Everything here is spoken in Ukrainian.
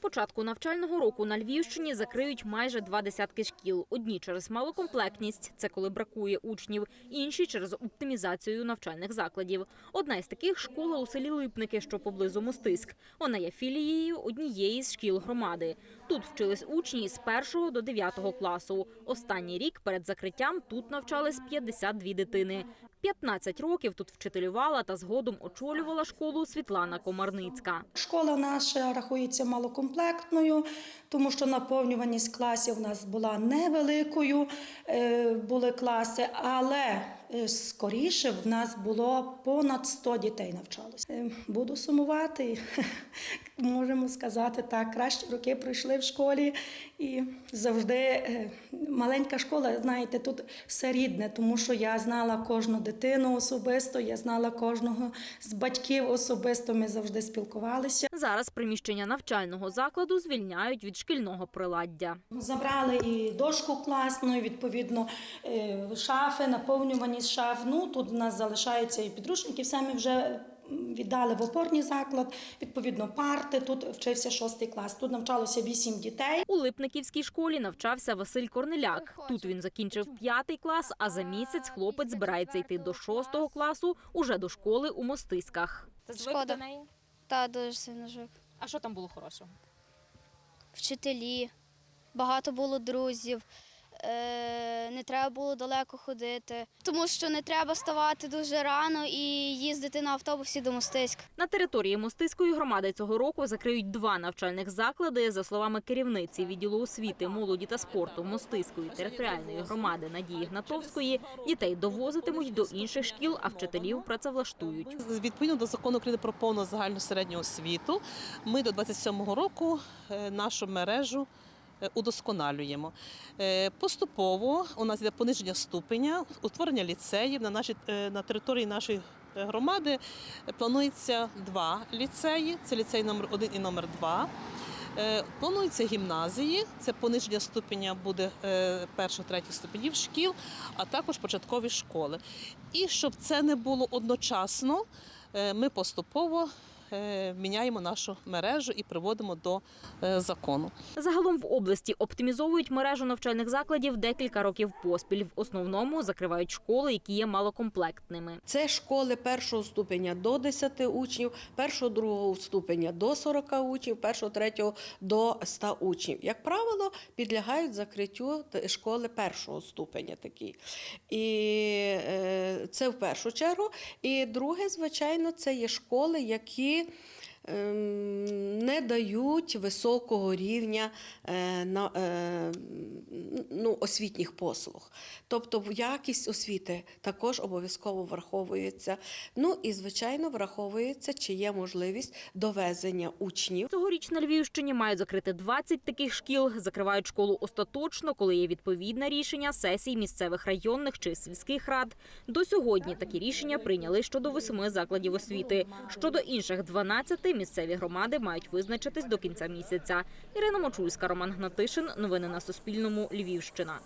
початку навчального року на Львівщині закриють майже два десятки шкіл. Одні через малокомплектність, це коли бракує учнів, інші через оптимізацію навчальних закладів. Одна із таких школа у селі Липники, що поблизу Мостиськ. Вона є філією однієї з шкіл громади. Тут вчились учні з 1 до 9 класу. Останній рік перед закриттям тут навчались 52 дитини. 15 років тут вчителювала та згодом очолювала школу Світлана Комарницька. Школа наша рахується малокомплектною, тому що наповнюваність класів у нас була невеликою, е, були класи, але скоріше в нас було понад 100 дітей навчалося. Е, Буду сумувати, можемо сказати так. Кращі роки пройшли в школі і завжди е, маленька школа, знаєте, тут все рідне, тому що я знала кожну дитину особисто, я знала кожного з батьків особисто. Ми завжди спілкувалися. Зараз приміщення навчального закладу звільняють від шкільного приладдя. Забрали і дошку класну, і відповідно е, шафи, шаф. Ну тут у нас залишаються і підручники. Все ми вже віддали в опорний заклад. Відповідно, парти. Тут вчився шостий клас. Тут навчалося вісім дітей. У Липниківській школі навчався Василь Корнеляк. Тут він закінчив п'ятий клас, а за місяць хлопець збирається йти до шостого класу уже до школи у Мостиськах. Шкода. Та дуже сильно звик. А що там було хорошого? Вчителі, багато було друзів, не треба було далеко ходити, тому що не треба ставати дуже рано і їздити на автобусі до Мостиськ. На території Мостиської громади цього року закриють два навчальних заклади. За словами керівниці відділу освіти, молоді та спорту Мостиської територіальної громади Надії Гнатовської, дітей довозитимуть до інших шкіл, а вчителів працевлаштують. Відповідно до закону України про повну загальну середню освіту, ми до 27-го року е, нашу мережу е, удосконалюємо. Е, Поступово у нас йде пониження ступеня, утворення ліцеїв на нашій е, на території нашої е, громади. Планується два ліцеї: це ліцей номер 1 і номер 2. Е, Плануються гімназії, це пониження ступеня буде е, першого третіх ступенів шкіл, а також початкові школи. І щоб це не було одночасно, е, ми поступово е, міняємо нашу мережу і приводимо до е, закону. Загалом в області оптимізовують мережу навчальних закладів декілька років поспіль. В основному закривають школи, які є малокомплектними. Це школи першого ступеня до 10 учнів, першого другого ступеня до 40 учнів, першого третього до 100 учнів. Як правило, підлягають закриттю школи першого ступеня такі. І е, це в першу чергу. І друге, звичайно, це є школи, які 嗯。Не дають високого рівня е, е, ну, освітніх послуг. Тобто якість освіти також обов'язково враховується. Ну і, звичайно, враховується, чи є можливість довезення учнів. Цьогоріч на Львівщині мають закрити 20 таких шкіл. Закривають школу остаточно, коли є відповідне рішення сесій місцевих районних чи сільських рад. До сьогодні такі рішення прийняли щодо восьми закладів освіти. Щодо інших 12 місцеві громади мають визначитись до кінця місяця. Ірина Мочульська, Роман Гнатишин. Новини на Суспільному. Львівщина.